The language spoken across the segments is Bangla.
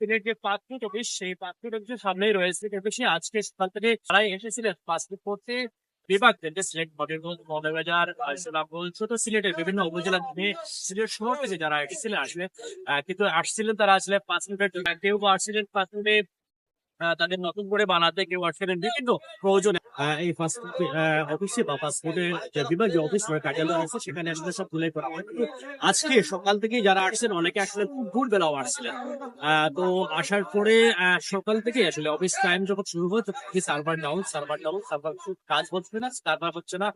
সিলেট যে পাত্র টপিস সেই পাত্র টপিসের সামনেই রয়েছে। অফিসে আজকে সকাল থেকে তারাই এসেছিলেন। পাসপোর্ট করতে বিভাগ সিলেট ইসলামগঞ্জ ছোট সিলেটের বিভিন্ন উপজেলা সিলেট শহর যারা এসেছিলেন আসলে কিন্তু আসছিলেন তারা আসলে পাঁচ মিনিটের কেউ আসছিলেন পাঁচ আহ, তাদের নতুন করে বানাতে কেউ আসছিলেন বিভিন্ন প্রয়োজনে। এই পাসপোর্ট অফিসে বা পাসপোর্টের যে বিভাগীয় অফিস কার্যালয় আছে সেখানে আসলে সব তুলে করা হয়। কিন্তু আজকে সকাল থেকে যারা আসছেন অনেকে আসলে খুব ভোরবেলাও আসছিলেন। তো আসার পরে সকাল থেকে আসলে অফিস টাইম যখন শুরু হয় তখন server down server down server কাজ হচ্ছে না সার্ভার হচ্ছে না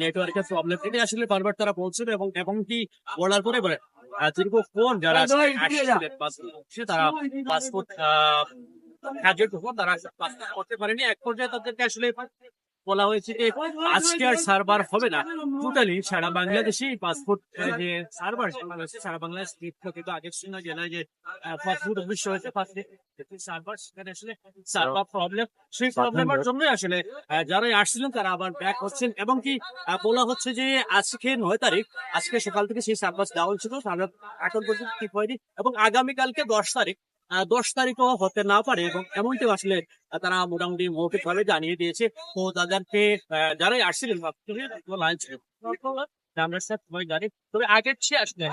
নেটওয়ার্কের প্রবলেম এটা আসলে বারবার তারা বলছিল এবং এবং কি বলার পরে বলে দীর্ঘক্ষণ যারা আসছিলেন পাসপোর্ট তারা পাসপোর্ট কাজের তখন তারা পাসপোর্ট করতে পারেনি। এক পর্যায়ে তাদেরকে আসলে বলা হয়েছে যে আজকে আর সার্ভার হবে না। টোটালি সারা বাংলাদেশে পাসপোর্ট যে সার্ভার সারা বাংলাদেশ কিন্তু আগের সময় জেলায় যে পাসপোর্ট অফিস রয়েছে সার্ভার সেখানে আসলে সার্ভার প্রবলেম সেই প্রবলেমের জন্য আসলে আহ, যারাই আসছিলেন তারা আবার ব্যাক হচ্ছেন এবং কি বলা হচ্ছে যে আজকে নয় তারিখ আজকে সকাল থেকে সেই সার্ভার ডাউন ছিল। সার্ভার এখন পর্যন্ত ঠিক হয়নি এবং আগামীকালকে দশ তারিখ দশ তারিখও হতে না পারে এবং এমনটি আসলে তারা মোটামুটি মৌখিক ভাবে জানিয়ে দিয়েছে। তো তাদেরকে যারাই আসছিলেন লাইন ছিল। আমরা স্যার সবাই জানি। তবে আগের চেয়ে আসলে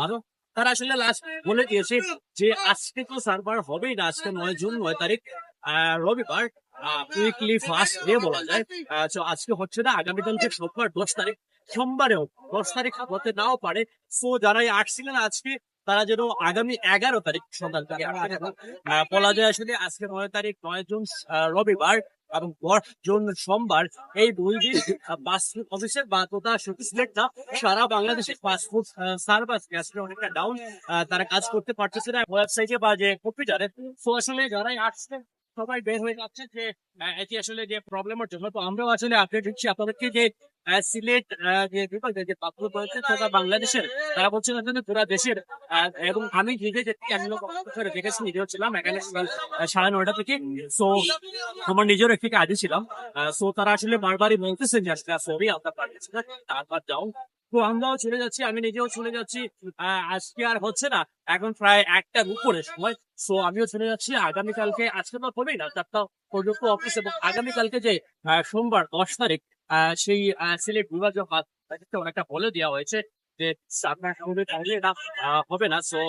ভালো। তারা আসলে লাস্ট বলে দিয়েছে যে আজকে তো সার্ভার হবেই না আজকে নয় জুন নয় তারিখ রবিবার। উইকলি ফার্স্ট ডে বলা যায়। তো আজকে হচ্ছে না আগামীকালকে সোমবার দশ তারিখ সোমবারেও দশ তারিখ হতে নাও পারে। সো যারাই আসছিলেন আজকে তারা যেন আগামী এগারো তারিখ সকাল বলা যায় আসলে আজকে নয় তারিখ, নয় জুন রবিবার এবং জুন সোমবার এই দুই দিন পাসপোর্ট অফিসের বা তথা সিলেট সারা বাংলাদেশের পাসপোর্ট সার্ভার আসলে অনেকটা ডাউন তারা কাজ করতে পারতেছে না। ওয়েবসাইটে বা যে কম্পিউটারে তো আসলে যারাই আসছে সবাই বের হয়ে যাচ্ছে যে এটি আসলে যে প্রবলেমের জন্য। তো আমরাও আসলে আপডেট দিচ্ছি আপনাদেরকে যে সিলেট যে যে সেটা বাংলাদেশের, তারা পুরা দেশের এবং আমি নিজে দেখেছি, নিজেও ছিলাম, এখানে সাড়ে নয়টা থেকে। সো আমার নিজের একটি কাজে ছিলাম। সো তারা আসলে বারবারই বলতেছেন যে আসলে না, তারপর যাও। তো আমরাও চলে যাচ্ছি, আমি নিজেও চলে যাচ্ছি। আজকে আর হচ্ছে না, এখন প্রায় একটার উপরে সময়। সো আমিও চলে যাচ্ছি, আগামীকালকে, আজকে তো হবেই না, চারটা পর্যন্ত অফিস এবং আগামীকালকে যে সোমবার দশ তারিখ সেই সিলেট বিভাগীয় হাত অনেকটা বলে দেওয়া হয়েছে যে, আপনার সঙ্গে থাকলে এটা হবে না। সো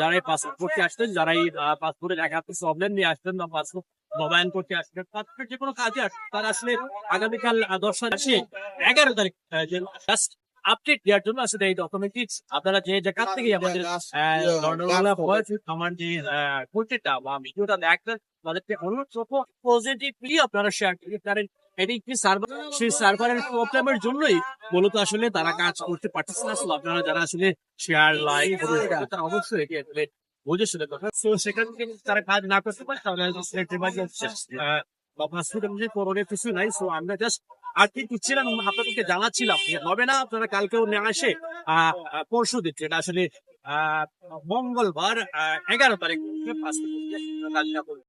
যারাই পাসপোর্ট করতে আসতেন যারাই পাসপোর্টে দেখা প্রবলেম নিয়ে আসতেন বা পাসপোর্ট মোবাইল করতে আসবেন পাসপোর্ট যে কোনো কাজে আসবেন তারা আসলে আগামীকাল দশ তারিখ এগারো তারিখ আপডেট দেওয়ার জন্য আসলে এই ডকুমেন্টস আপনারা যে জায়গা থেকে আমাদের আমার যে কন্টেন্টটা বা ভিডিওটা দেখবেন তাদেরকে অনুরোধ করব পজিটিভলি আপনারা শেয়ার এটি একটি সার্ভার সেই সার্ভারের প্রবলেমের জন্যই মূলত আসলে তারা কাজ করতে পারতেছে না। আপনারা যারা আসলে শেয়ার লাইক অবশ্যই এটি আসলে বুঝে শুনে কথা তো সেখান থেকে তারা কাজ না করতে পারে তাহলে বা কিছু নাই। সো আমরা জাস্ট আর কি ছিলেন আপনাদেরকে জানাচ্ছিলাম হবে না আপনারা কালকেও নিয়ে আসে আহ পরশু দিন যেটা আসলে আহ মঙ্গলবার আহ, এগারো তারিখ